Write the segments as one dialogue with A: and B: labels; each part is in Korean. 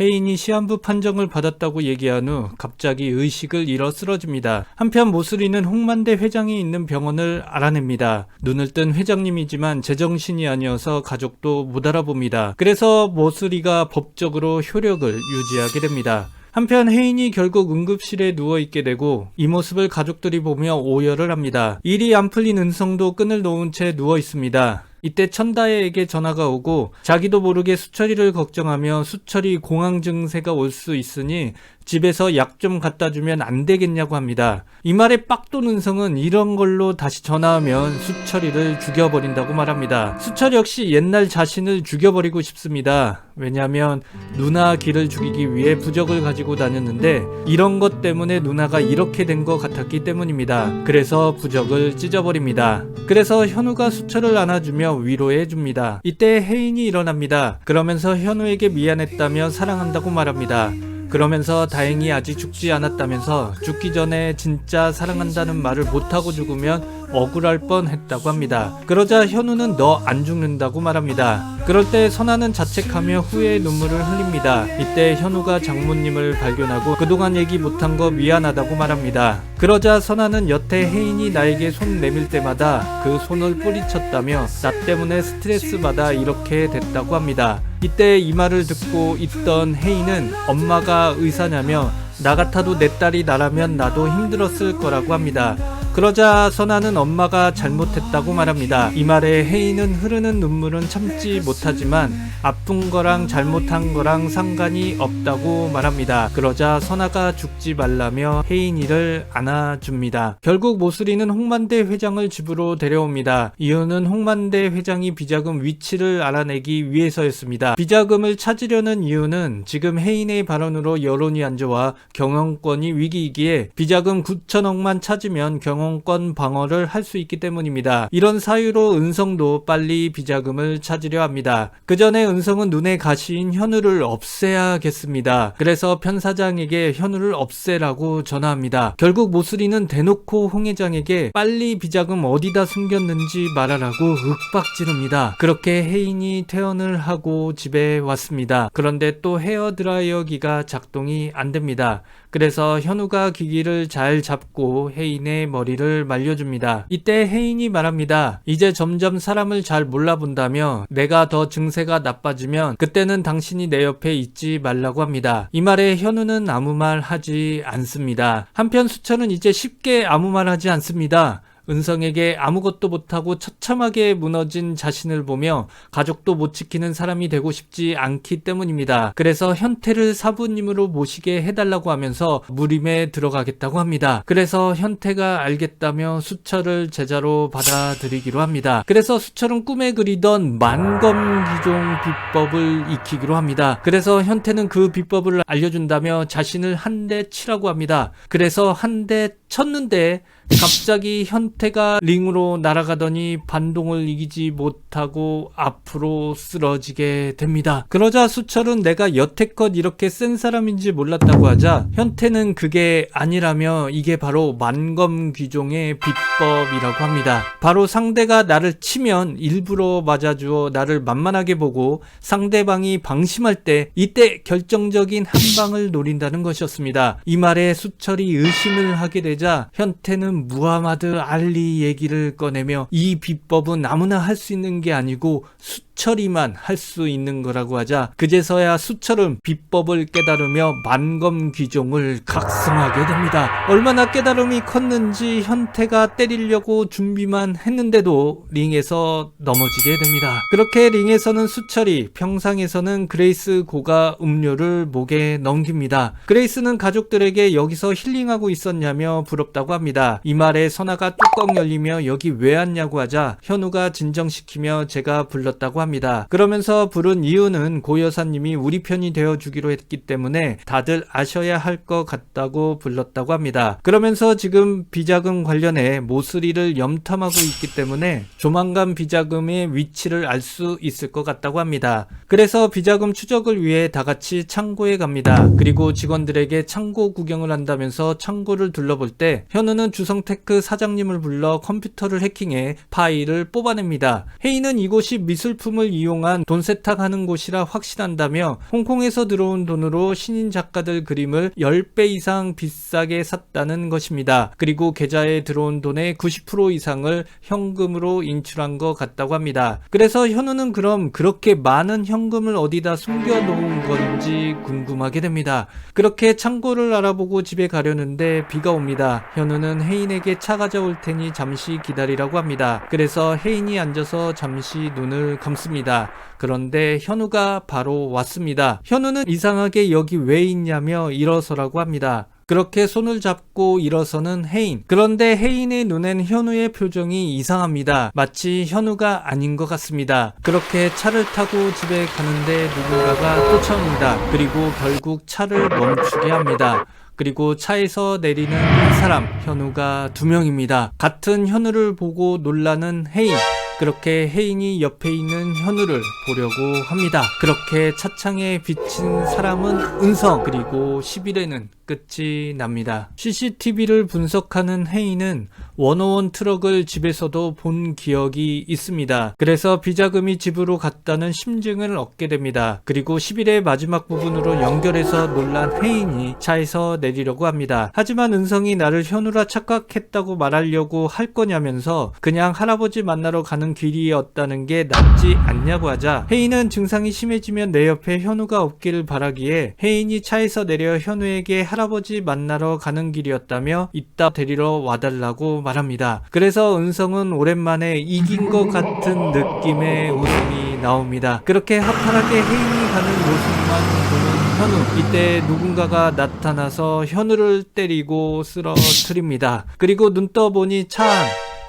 A: 혜인이 시한부 판정을 받았다고 얘기한 후 갑자기 의식을 잃어 쓰러집니다. 한편 모슬이는 홍만대 회장이 있는 병원을 알아냅니다. 눈을 뜬 회장님이지만 제정신이 아니어서 가족도 못 알아봅니다. 그래서 모슬이가 법적으로 효력을 유지하게 됩니다. 한편 혜인이 결국 응급실에 누워있게 되고 이 모습을 가족들이 보며 오열을 합니다. 일이 안 풀린 은성도 끈을 놓은 채 누워있습니다. 이때 천다혜에게 전화가 오고 자기도 모르게 수철이를 걱정하며 수철이 공황 증세가 올 수 있으니 집에서 약 좀 갖다 주면 안 되겠냐고 합니다. 이 말에 빡돈 은성은 이런 걸로 다시 전화하면 수철이를 죽여버린다고 말합니다. 수철 역시 옛날 자신을 죽여버리고 싶습니다. 왜냐하면 누나 길을 죽이기 위해 부적을 가지고 다녔는데 이런 것 때문에 누나가 이렇게 된 것 같았기 때문입니다. 그래서 부적을 찢어버립니다. 그래서 현우가 수철을 안아주며 위로해 줍니다. 이때 혜인이 일어납니다. 그러면서 현우에게 미안했다며 사랑한다고 말합니다. 그러면서 다행히 아직 죽지 않았다면서 죽기 전에 진짜 사랑한다는 말을 못하고 죽으면 억울할 뻔 했다고 합니다. 그러자 현우는 너 안 죽는다고 말합니다. 그럴 때 선아는 자책하며 후회의 눈물을 흘립니다. 이때 현우가 장모님을 발견하고 그동안 얘기 못한 거 미안하다고 말합니다. 그러자 선아는 여태 혜인이 나에게 손 내밀 때마다 그 손을 뿌리쳤다며 나 때문에 스트레스 받아 이렇게 됐다고 합니다. 이때 이 말을 듣고 있던 혜인은 엄마가 의사냐며 나 같아도 내 딸이 나라면 나도 힘들었을 거라고 합니다. 그러자 선아는 엄마가 잘못했다고 말합니다. 이 말에 혜인은 흐르는 눈물은 참지 못하지만 아픈 거랑 잘못한 거랑 상관이 없다고 말합니다. 그러자 선아가 죽지 말라며 혜인이를 안아줍니다. 결국 모슬이는 홍만대 회장을 집으로 데려옵니다. 이유는 홍만대 회장이 비자금 위치를 알아내기 위해서였습니다. 비자금을 찾으려는 이유는 지금 혜인의 발언으로 여론이 안 좋아 경영권이 위기이기에 비자금 9천억만 찾으면 경영 권 방어를 할 수 있기 때문입니다. 이런 사유로 은성도 빨리 비자금을 찾으려 합니다. 그 전에 은성은 눈에 가시인 현우를 없애야겠습니다. 그래서 편사장에게 현우를 없애라고 전화합니다. 결국 모슬이는 대놓고 홍 회장에게 빨리 비자금 어디다 숨겼는지 말하라고 윽박지릅니다. 그렇게 혜인이 퇴원을 하고 집에 왔습니다. 그런데 또 헤어드라이어기가 작동이 안 됩니다. 그래서 현우가 기기를 잘 잡고 혜인의 머리를 말려줍니다. 이때 혜인이 말합니다. 이제 점점 사람을 잘 몰라본다며 내가 더 증세가 나빠지면 그때는 당신이 내 옆에 있지 말라고 합니다. 이 말에 현우는 아무 말 하지 않습니다. 한편 수철은 이제 쉽게 아무 말 하지 않습니다. 은성에게 아무것도 못하고 처참하게 무너진 자신을 보며 가족도 못 지키는 사람이 되고 싶지 않기 때문입니다. 그래서 현태를 사부님으로 모시게 해달라고 하면서 무림에 들어가겠다고 합니다. 그래서 현태가 알겠다며 수철을 제자로 받아들이기로 합니다. 그래서 수철은 꿈에 그리던 만검기종 비법을 익히기로 합니다. 그래서 현태는 그 비법을 알려준다며 자신을 한 대 치라고 합니다. 그래서 한대 쳤는데 갑자기 현태가 링으로 날아가더니 반동을 이기지 못하고 앞으로 쓰러지게 됩니다. 그러자 수철은 내가 여태껏 이렇게 센 사람인지 몰랐다고 하자 현태는 그게 아니라며 이게 바로 만검 귀종의 비법이라고 합니다. 바로 상대가 나를 치면 일부러 맞아주어 나를 만만하게 보고 상대방이 방심할 때 이때 결정적인 한 방을 노린다는 것이었습니다. 이 말에 수철이 의심을 하게 되자 현태는 무하마드 알리 얘기를 꺼내며 이 비법은 아무나 할 수 있는 게 아니고 수철이만 할 수 있는 거라고 하자 그제서야 수철은 비법을 깨달으며 만검귀종을 각성하게 됩니다. 얼마나 깨달음이 컸는지 현태가 때리려고 준비만 했는데도 링에서 넘어지게 됩니다. 그렇게 링에서는 수철이 평상에서는 그레이스 고가 음료를 목에 넘깁니다. 그레이스는 가족들에게 여기서 힐링하고 있었냐며 부럽다고 합니다. 이 말에 선아가 뚜껑 열리며 여기 왜 왔냐고 하자 현우가 진정시키며 제가 불렀다고 합니다. 그러면서 부른 이유는 고 여사님이 우리 편이 되어주기로 했기 때문에 다들 아셔야 할 것 같다고 불렀다고 합니다. 그러면서 지금 비자금 관련해 모슬이를 염탐하고 있기 때문에 조만간 비자금의 위치를 알 수 있을 것 같다고 합니다. 그래서 비자금 추적을 위해 다 같이 창고에 갑니다. 그리고 직원들에게 창고 구경을 한다면서 창고를 둘러볼 때 현우는 주성테크 사장님을 불러 컴퓨터를 해킹해 파일을 뽑아냅니다. 헤이는 이곳이 미술품을 이용한 돈 세탁하는 곳이라 확신한다며 홍콩에서 들어온 돈으로 신인 작가들 그림을 10배 이상 비싸게 샀다는 것입니다. 그리고 계좌에 들어온 돈의 90% 이상을 현금으로 인출한 것 같다고 합니다. 그래서 현우는 그럼 그렇게 많은 현금을 어디다 숨겨놓은 건지 궁금하게 됩니다. 그렇게 창고를 알아보고 집에 가려는데 비가 옵니다. 현우는 혜인에게 차 가져올 테니 잠시 기다리라고 합니다. 그래서 혜인이 앉아서 잠시 눈을 감습니다. 그런데 현우가 바로 왔습니다. 현우는 이상하게 여기 왜 있냐며 일어서라고 합니다. 그렇게 손을 잡고 일어서는 혜인. 그런데 혜인의 눈엔 현우의 표정이 이상합니다. 마치 현우가 아닌 것 같습니다. 그렇게 차를 타고 집에 가는데 누군가가 쫓아옵니다. 그리고 결국 차를 멈추게 합니다. 그리고 차에서 내리는 한 사람, 현우가 두 명입니다. 같은 현우를 보고 놀라는 혜인. 그렇게 혜인이 옆에 있는 현우를 보려고 합니다. 그렇게 차창에 비친 사람은 은성, 그리고 10일에는 끝이 납니다. CCTV를 분석하는 혜인은 원오원 트럭을 집에서도 본 기억이 있습니다. 그래서 비자금이 집으로 갔다는 심증을 얻게 됩니다. 그리고 10일의 마지막 부분으로 연결해서 놀란 혜인이 차에서 내리려고 합니다. 하지만 은성이 나를 현우라 착각했다고 말하려고 할 거냐면서 그냥 할아버지 만나러 가는 길이었다는 게 낫지 않냐고 하자 혜인은 증상이 심해지면 내 옆에 현우가 없기를 바라기에 혜인이 차에서 내려 현우에게 할 아버지 만나러 가는 길이었다며 이따 데리러 와달라고 말합니다. 그래서 은성은 오랜만에 이긴 것 같은 느낌의 웃음이 나옵니다. 그렇게 하파하게 혜인이 가는 모습만 보는 현우. 이때 누군가가 나타나서 현우를 때리고 쓰러뜨립니다. 그리고 눈 떠보니 차 안.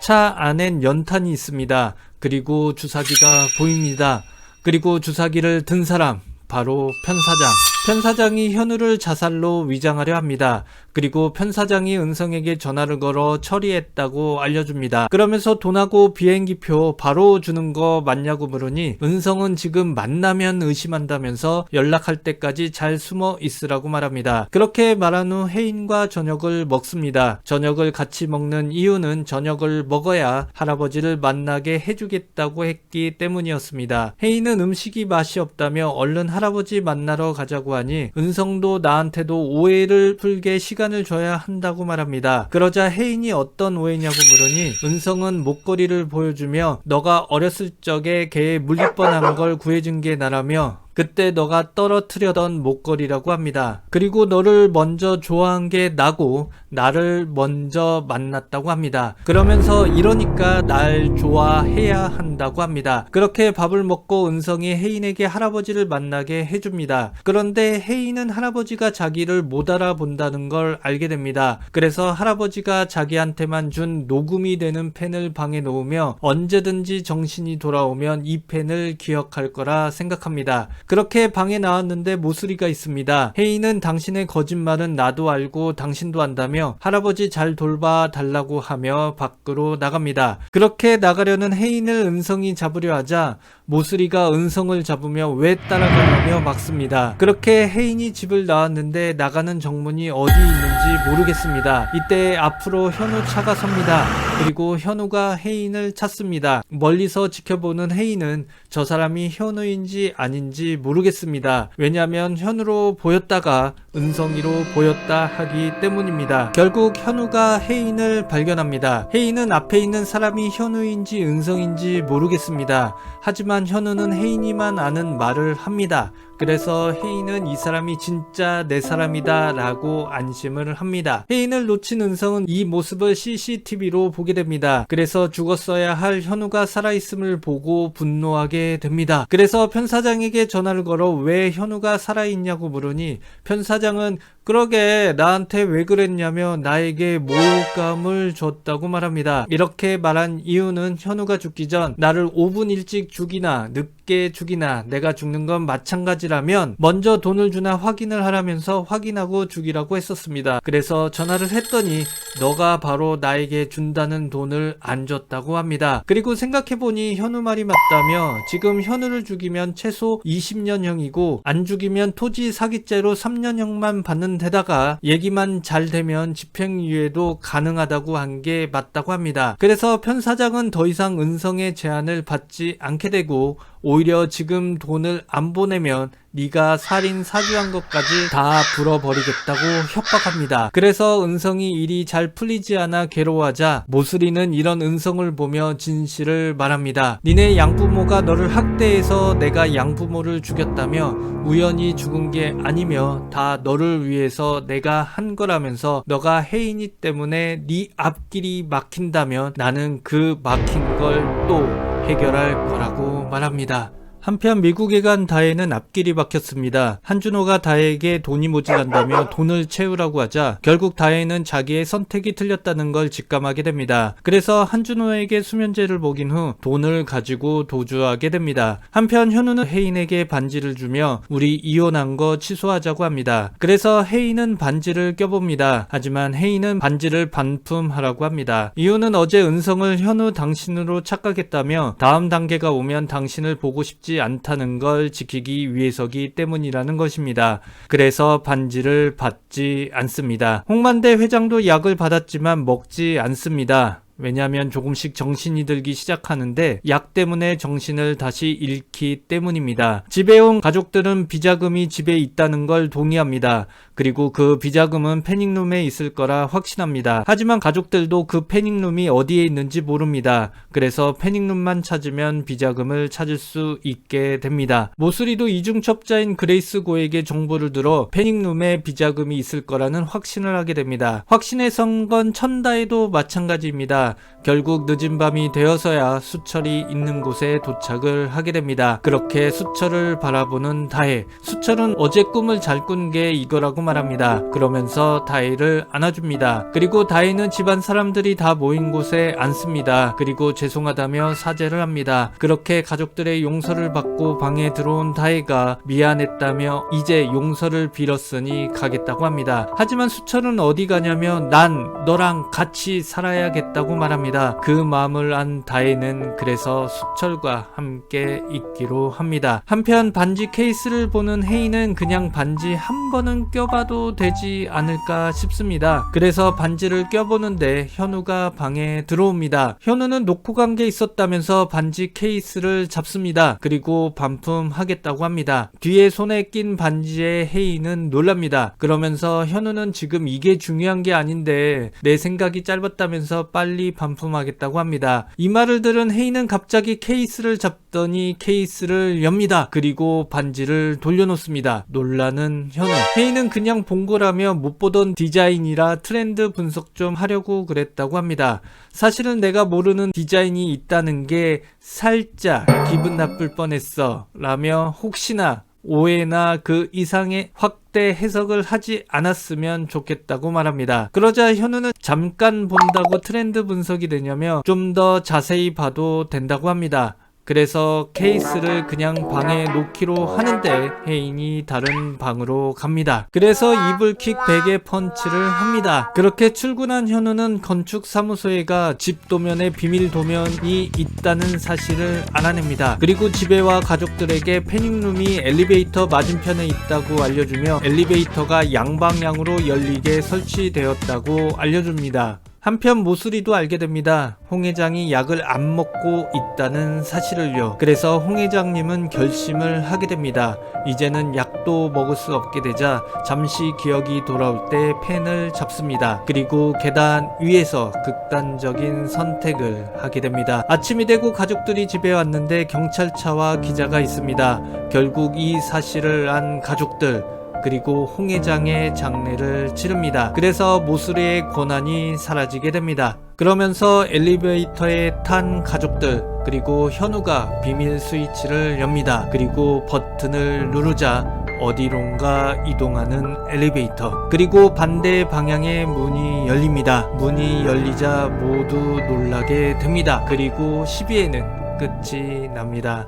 A: 차 안엔 연탄이 있습니다. 그리고 주사기가 보입니다. 그리고 주사기를 든 사람, 바로 편사장. 편사장이 현우를 자살로 위장하려 합니다. 그리고 편사장이 은성에게 전화를 걸어 처리했다고 알려줍니다. 그러면서 돈하고 비행기표 바로 주는 거 맞냐고 물으니 은성은 지금 만나면 의심한다면서 연락할 때까지 잘 숨어 있으라고 말합니다. 그렇게 말한 후 혜인과 저녁을 먹습니다. 저녁을 같이 먹는 이유는 저녁을 먹어야 할아버지를 만나게 해주겠다고 했기 때문이었습니다. 혜인은 음식이 맛이 없다며 얼른 할아버지 만나러 가자고 하니 은성도 나한테도 오해를 풀게 시간을 줘야 한다고 말합니다. 그러자 혜인이 어떤 오해냐고 물으니 은성은 목걸이를 보여주며 너가 어렸을 적에 걔에 물릴 뻔한 걸 구해준 게 나라며 그때 너가 떨어뜨려던 목걸이라고 합니다. 그리고 너를 먼저 좋아한 게 나고 나를 먼저 만났다고 합니다. 그러면서 이러니까 날 좋아해야 한다고 합니다. 그렇게 밥을 먹고 은성이 혜인에게 할아버지를 만나게 해줍니다. 그런데 혜인은 할아버지가 자기를 못 알아본다는 걸 알게 됩니다. 그래서 할아버지가 자기한테만 준 녹음이 되는 펜을 방에 놓으며 언제든지 정신이 돌아오면 이 펜을 기억할 거라 생각합니다. 그렇게 방에 나왔는데 모수리가 있습니다. 혜인은 당신의 거짓말은 나도 알고 당신도 안다며 할아버지 잘 돌봐 달라고 하며 밖으로 나갑니다. 그렇게 나가려는 혜인을 은성이 잡으려 하자 모수리가 은성을 잡으며 왜 따라가냐며 막습니다. 그렇게 혜인이 집을 나왔는데 나가는 정문이 어디 있는지 모르겠습니다. 이때 앞으로 현우 차가 섭니다. 그리고 현우가 혜인을 찾습니다. 멀리서 지켜보는 혜인은 저 사람이 현우인지 아닌지 모르겠습니다. 왜냐하면 현우로 보였다가 은성이로 보였다 하기 때문입니다. 결국 현우가 혜인을 발견합니다. 혜인은 앞에 있는 사람이 현우인지 은성인지 모르겠습니다. 하지만 현우는 혜인이만 아는 말을 합니다. 그래서 혜인은 이 사람이 진짜 내 사람이다 라고 안심을 합니다. 혜인을 놓친 은성은 이 모습을 CCTV로 보게 됩니다. 그래서 죽었어야 할 현우가 살아있음을 보고 분노하게 됩니다. 그래서 편사장에게 전화를 걸어 왜 현우가 살아있냐고 물으니 편사장은 그러게 나한테 왜 그랬냐며 나에게 모욕감을 줬다고 말합니다. 이렇게 말한 이유는 현우가 죽기 전 나를 5분 일찍 죽이나 늦게 죽이나 내가 죽는 건 마찬가지라면 먼저 돈을 주나 확인을 하라면서 확인하고 죽이라고 했었습니다. 그래서 전화를 했더니 너가 바로 나에게 준다는 돈을 안 줬다고 합니다. 그리고 생각해보니 현우 말이 맞다며 지금 현우를 죽이면 최소 20년형이고 안 죽이면 토지 사기죄로 3년형만 받는 데다가 얘기만 잘 되면 집행유예도 가능하다고 한 게 맞다고 합니다. 그래서 편 사장은 더 이상 은성의 제안을 받지 않게 되고 오히려 지금 돈을 안 보내면 네가 살인 사주한 것까지 다 불어버리겠다고 협박합니다. 그래서 은성이 일이 잘 풀리지 않아 괴로워하자 모슬이는 이런 은성을 보며 진실을 말합니다. 니네 양부모가 너를 학대해서 내가 양부모를 죽였다며 우연히 죽은 게 아니며 다 너를 위해서 내가 한 거라면서 너가 혜인이 때문에 네 앞길이 막힌다면 나는 그 막힌 걸 또 해결할 거라고 말합니다. 한편 미국에 간 다혜는 앞길이 막혔습니다. 한준호가 다혜에게 돈이 모자란다며 돈을 채우라고 하자 결국 다혜는 자기의 선택이 틀렸다는 걸 직감하게 됩니다. 그래서 한준호에게 수면제를 먹인 후 돈을 가지고 도주하게 됩니다. 한편 현우는 혜인에게 반지를 주며 우리 이혼한 거 취소하자고 합니다. 그래서 혜인은 반지를 껴봅니다. 하지만 혜인은 반지를 반품하라고 합니다. 이유는 어제 은성을 현우 당신으로 착각했다며 다음 단계가 오면 당신을 보고 싶지 않다는 걸 지키기 위해서기 때문이라는 것입니다. 그래서 반지를 받지 않습니다. 홍만대 회장도 약을 받았지만 먹지 않습니다. 왜냐하면 조금씩 정신이 들기 시작하는데 약 때문에 정신을 다시 잃기 때문입니다. 집에 온 가족들은 비자금이 집에 있다는 걸 동의합니다. 그리고 그 비자금은 패닉룸에 있을 거라 확신합니다. 하지만 가족들도 그 패닉룸이 어디에 있는지 모릅니다. 그래서 패닉룸만 찾으면 비자금을 찾을 수 있게 됩니다. 모슬이도 이중첩자인 그레이스 고에게 정보를 들어 패닉룸에 비자금이 있을 거라는 확신을 하게 됩니다. 확신에 선건 천다에도 마찬가지입니다. 결국 늦은 밤이 되어서야 수철이 있는 곳에 도착을 하게 됩니다. 그렇게 수철을 바라보는 다혜. 수철은 어제 꿈을 잘 꾼 게 이거라고 말합니다. 그러면서 다혜를 안아줍니다. 그리고 다혜는 집안 사람들이 다 모인 곳에 앉습니다. 그리고 죄송하다며 사죄를 합니다. 그렇게 가족들의 용서를 받고 방에 들어온 다혜가 미안했다며 이제 용서를 빌었으니 가겠다고 합니다. 하지만 수철은 어디 가냐며 난 너랑 같이 살아야겠다고 말합니다. 그 마음을 안 다혜는 그래서 수철과 함께 있기로 합니다. 한편 반지 케이스를 보는 혜인은 그냥 반지 한 번은 껴봐도 되지 않을까 싶습니다. 그래서 반지를 껴보는데 현우가 방에 들어옵니다. 현우는 놓고 간 게 있었다면서 반지 케이스를 잡습니다. 그리고 반품하겠다고 합니다. 뒤에 손에 낀 반지에 혜인은 놀랍니다. 그러면서 현우는 지금 이게 중요한 게 아닌데 내 생각이 짧았다면서 빨리 반품하겠다고 합니다. 이 말을 들은 혜인은 갑자기 케이스를 잡더니 케이스를 엽니다. 그리고 반지를 돌려놓습니다. 놀라는 현우. 혜인은 그냥 본 거라며 못 보던 디자인이라 트렌드 분석 좀 하려고 그랬다고 합니다. 사실은 내가 모르는 디자인이 있다는 게 살짝 기분 나쁠 뻔했어. 라며 혹시나 오해나 그 이상의 확대 해석을 하지 않았으면 좋겠다고 말합니다. 그러자 현우는 잠깐 본다고 트렌드 분석이 되냐며 좀 더 자세히 봐도 된다고 합니다. 그래서 케이스를 그냥 방에 놓기로 하는데 혜인이 다른 방으로 갑니다. 그래서 이불킥 베개 펀치를 합니다. 그렇게 출근한 현우는 건축 사무소에 가 집 도면에 비밀 도면이 있다는 사실을 알아냅니다. 그리고 집에 와 가족들에게 패닉룸이 엘리베이터 맞은편에 있다고 알려주며 엘리베이터가 양방향으로 열리게 설치되었다고 알려줍니다. 한편 모수리도 알게 됩니다. 홍 회장이 약을 안 먹고 있다는 사실을요. 그래서 홍 회장님은 결심을 하게 됩니다. 이제는 약도 먹을 수 없게 되자 잠시 기억이 돌아올 때 펜을 잡습니다. 그리고 계단 위에서 극단적인 선택을 하게 됩니다. 아침이 되고 가족들이 집에 왔는데 경찰차와 기자가 있습니다. 결국 이 사실을 안 가족들 그리고 홍 회장의 장례를 치릅니다. 그래서 모수리의 권한이 사라지게 됩니다. 그러면서 엘리베이터에 탄 가족들 그리고 현우가 비밀 스위치를 엽니다. 그리고 버튼을 누르자 어디론가 이동하는 엘리베이터 그리고 반대 방향의 문이 열립니다. 문이 열리자 모두 놀라게 됩니다. 그리고 12회는 끝이 납니다.